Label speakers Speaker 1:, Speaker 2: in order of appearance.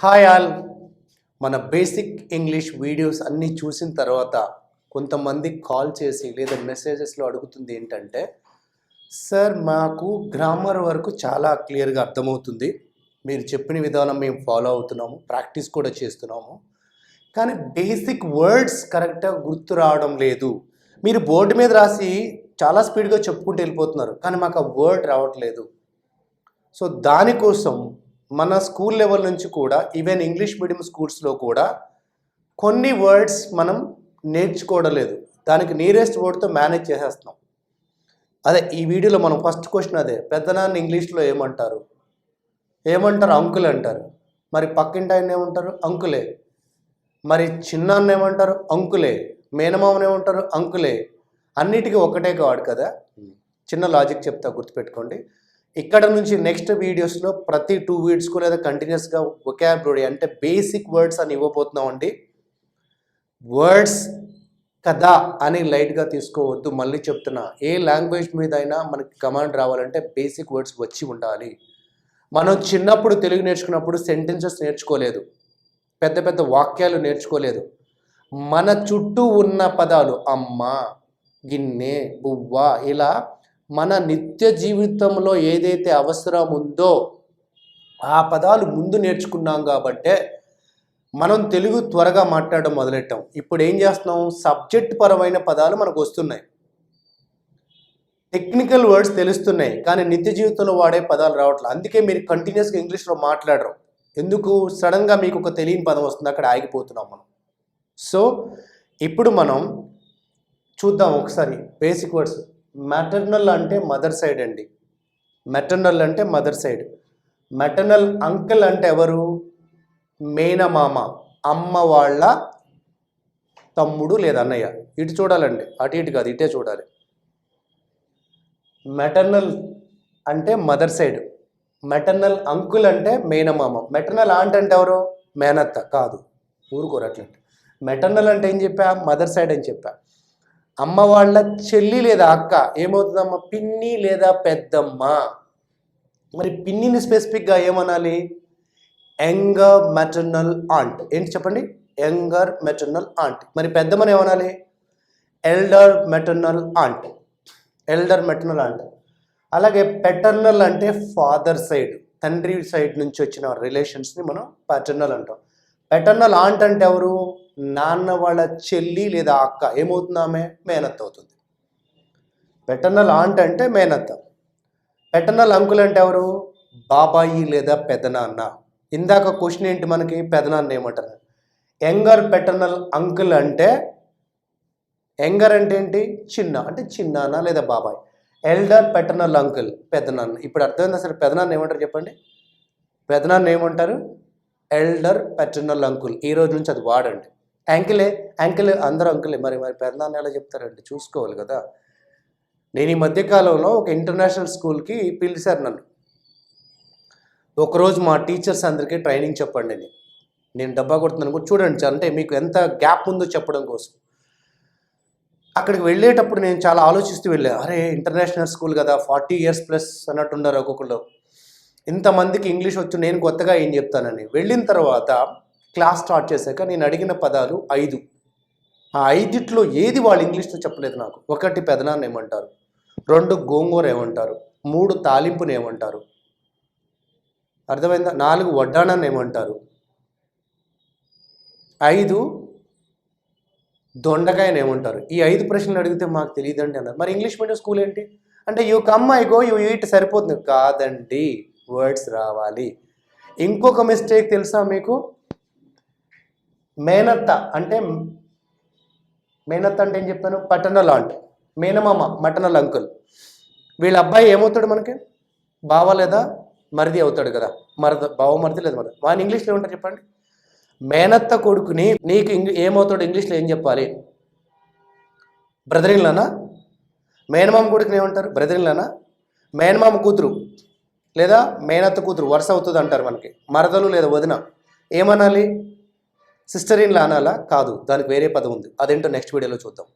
Speaker 1: Hi all మన basic English videos అన్నీ చూసిన తర్వాత కొంతమంది కాల్ చేసి లేదా మెసేజెస్లో అడుగుతుంది ఏంటంటే సార్ మాకు గ్రామర్ వరకు చాలా క్లియర్గా అర్థమవుతుంది. మీరు చెప్పిన విధానం మేము ఫాలో అవుతున్నాము ప్రాక్టీస్ కూడా చేస్తున్నాము. కానీ బేసిక్ వర్డ్స్ కరెక్ట్గా గుర్తు రావడం లేదు. మీరు బోర్డు మీద రాసి చాలా స్పీడ్గా చెప్పుకుంటూ వెళ్ళిపోతున్నారు. కానీ మాకు ఆ వర్డ్ రావట్లేదు. సో దానికోసం మన స్కూల్ లెవెల్ నుంచి కూడా ఈవెన్ ఇంగ్లీష్ మీడియం స్కూల్స్లో కూడా కొన్ని వర్డ్స్ మనం నేర్చుకోవడం లేదు. దానికి నియరెస్ట్ వర్డ్తో మేనేజ్ చేసేస్తున్నాం. అదే ఈ వీడియోలో మనం ఫస్ట్ క్వశ్చన్ అదే పెద్దనాన్న ఇంగ్లీష్లో ఏమంటారు? ఏమంటారు? అంకుల్ అంటారు. మరి పక్కింటి ఆయన ఏమంటారు? అంకులే మరి చిన్నాన్న ఏమంటారు? అంకులే మేనమామని ఏమంటారు? అంకులే అన్నిటికీ ఒకటే కావాడు కదా. చిన్న లాజిక్ చెప్తా గుర్తుపెట్టుకోండి. ఇక్కడ నుంచి నెక్స్ట్ వీడియోస్లో ప్రతి టూ వీడ్స్కు లేదా కంటిన్యూస్గా ఒకాబులరీ అంటే బేసిక్ వర్డ్స్ అని ఇవ్వబోతున్నామండి. వర్డ్స్ కదా అని లైట్గా తీసుకోవద్దు మళ్ళీ చెప్తున్నా. ఏ లాంగ్వేజ్ మీద అయినా మనకి కమాండ్ రావాలంటే బేసిక్ వర్డ్స్ వచ్చి ఉండాలి. మనం చిన్నప్పుడు తెలుగు నేర్చుకున్నప్పుడు సెంటెన్సెస్ నేర్చుకోలేదు. పెద్ద పెద్ద వాక్యాలు నేర్చుకోలేదు. మన చుట్టూ ఉన్న పదాలు అమ్మ గిన్నె బువ్వ ఇలా మన నిత్య జీవితంలో ఏదైతే అవసరం ఉందో ఆ పదాలు ముందు నేర్చుకున్నాం కాబట్టే మనం తెలుగు త్వరగా మాట్లాడడం మొదలెట్టాం. ఇప్పుడు ఏం చేస్తున్నాం? సబ్జెక్ట్ పరమైన పదాలు మనకు వస్తున్నాయి. టెక్నికల్ వర్డ్స్ తెలుస్తున్నాయి కానీ నిత్య జీవితంలో వాడే పదాలు రావట్లేదు అందుకే మీరు కంటిన్యూస్గా ఇంగ్లీష్లో మాట్లాడరు. ఎందుకు? సడన్గా మీకు ఒక తెలియని పదం వస్తుంది అక్కడ ఆగిపోతున్నాం మనం. సో ఇప్పుడు మనం చూద్దాం ఒకసారి బేసిక్ వర్డ్స్. మెటర్నల్ అంటే మదర్ సైడ్ అండి. మెటర్నల్ అంటే మదర్ సైడ్ మెటర్నల్ అంకుల్ అంటే ఎవరు? మేనమామ అమ్మ వాళ్ళ తమ్ముడు లేదా అన్నయ్య. ఇటు చూడాలండి. అటు ఇటు కాదు ఇటే చూడాలి. మెటర్నల్ అంటే మదర్ సైడ్ మెటర్నల్ అంకుల్ అంటే మేనమామ మెటర్నల్ ఆంట్ అంటే ఎవరు? మేనత్త. కాదు. ఊరుకోరు అట్లంటే మెటర్నల్ అంటే ఏం చెప్పా? మదర్ సైడ్ అని చెప్పా. అమ్మ వాళ్ళ చెల్లి లేదా అక్క ఏమవుతుందమ్మా? పిన్ని లేదా పెద్దమ్మ. మరి పిన్నిని స్పెసిఫిక్గా ఏమనాలి? యంగర్ మెటర్నల్ ఆంట్ ఏంటి చెప్పండి? యంగర్ మెటర్నల్ ఆంట్ మరి పెద్దమ్మని ఏమనాలి? Elder maternal aunt elder maternal aunt అలాగే పెటర్నల్ అంటే ఫాదర్ సైడ్ తండ్రి సైడ్ నుంచి వచ్చిన రిలేషన్స్ని మనం పెటర్నల్ అంటాం. పెటర్నల్ ఆంట్ అంటే ఎవరు? నాన్న వాళ్ళ చెల్లి లేదా అక్క ఏమవుతుంది ఆమె మేనత్త అవుతుంది. పెటర్నల్ ఆంట్ అంటే మేనత్త. పెటర్నల్ అంకుల్ అంటే ఎవరు? బాబాయి లేదా పెదనాన్న. ఇందాక క్వశ్చన్ ఏంటి మనకి? పెదనాన్న ఏమంటారు? యంగర్ పెటర్నల్ అంకుల్ అంటే యంగర్ అంటే ఏంటి? చిన్న. అంటే చిన్నాన్న లేదా బాబాయ్? ఎల్డర్ పెటర్నల్ అంకుల్ పెదనాన్న. ఇప్పుడు అర్థమైంది అసలు పెదనాన్న ఏమంటారు చెప్పండి? పెదనాన్న ఏమంటారు? Elder paternal uncle. ఈ రోజు నుంచి అది వాడండి. యాంకిలే యాంకిల్ అందరూ అంకులే. మరి మరి పెదనాన్న ఎలా చెప్తారంటే చూసుకోవాలి కదా. నేను ఈ మధ్యకాలంలో ఒక ఇంటర్నేషనల్ స్కూల్కి పిలిచారు నన్ను. ఒకరోజు మా టీచర్స్ అందరికీ ట్రైనింగ్ చెప్పండి అని. నేను డబ్బా కొడుతున్నాను. కూడా చూడండి అంటే మీకు ఎంత గ్యాప్ ఉందో చెప్పడం కోసం. అక్కడికి వెళ్ళేటప్పుడు నేను చాలా ఆలోచిస్తూ వెళ్ళాను అరే ఇంటర్నేషనల్ స్కూల్ కదా ఫార్టీ ఇయర్స్ ప్లస్ అన్నట్టు ఉన్నారు ఒక్కొక్కరు ఇంతమందికి ఇంగ్లీష్ వచ్చి నేను కొత్తగా ఏం చెప్తానని. వెళ్ళిన తర్వాత క్లాస్ స్టార్ట్ చేశాక నేను అడిగిన పదాలు ఐదు. ఆ ఐదిట్లో ఏది వాళ్ళు ఇంగ్లీష్లో చెప్పలేదు నాకు. ఒకటి పెదనాన్ని ఏమంటారు? రెండు గోంగూర ఏమంటారు? మూడు తాలింపుని ఏమంటారు? అర్థమైందా? నాలుగు వడ్డానాన్ని ఏమంటారు? ఐదు దొండకాయని ఏమంటారు? ఈ ఐదు ప్రశ్నలు అడిగితే మాకు తెలియదండి అన్నారు. మరి ఇంగ్లీష్ మీడియం స్కూల్ ఏంటి? అంటే you come I go you eat సరిపోతుంది. కాదండి వర్డ్స్ రావాలి. ఇంకొక మిస్టేక్ తెలుసా మీకు? మేనత్త అంటే మేనత్త అంటే ఏం చెప్పాను పట్టణల్ ఆంట్ మేనమామ మటనల్ అంకుల్. వీళ్ళ అబ్బాయి ఏమవుతాడు మనకి? బావ లేదా మరిది అవుతాడు కదా. మరద బావ మరిది లేదా మరద. వాని ఇంగ్లీష్లో ఏమంటారు చెప్పండి? మేనత్త కొడుకుని నీకు ఇంగ్లీ ఏమవుతాడు ఇంగ్లీష్లో ఏం చెప్పాలి? బ్రదర్ మేనమామ కొడుకుని ఏమంటారు? బ్రదర్ మేనమామ కూతురు లేదా మేనత్త కూతురు? వరుస అవుతుంది అంటారు మనకి. మరదలు లేదా వదిన. ఏమనాలి? సిస్టర్ ఇన్లా అనాలా? కాదు. దానికి వేరే పదం ఉంది. అదేంటో నెక్స్ట్ వీడియోలో చూద్దాం.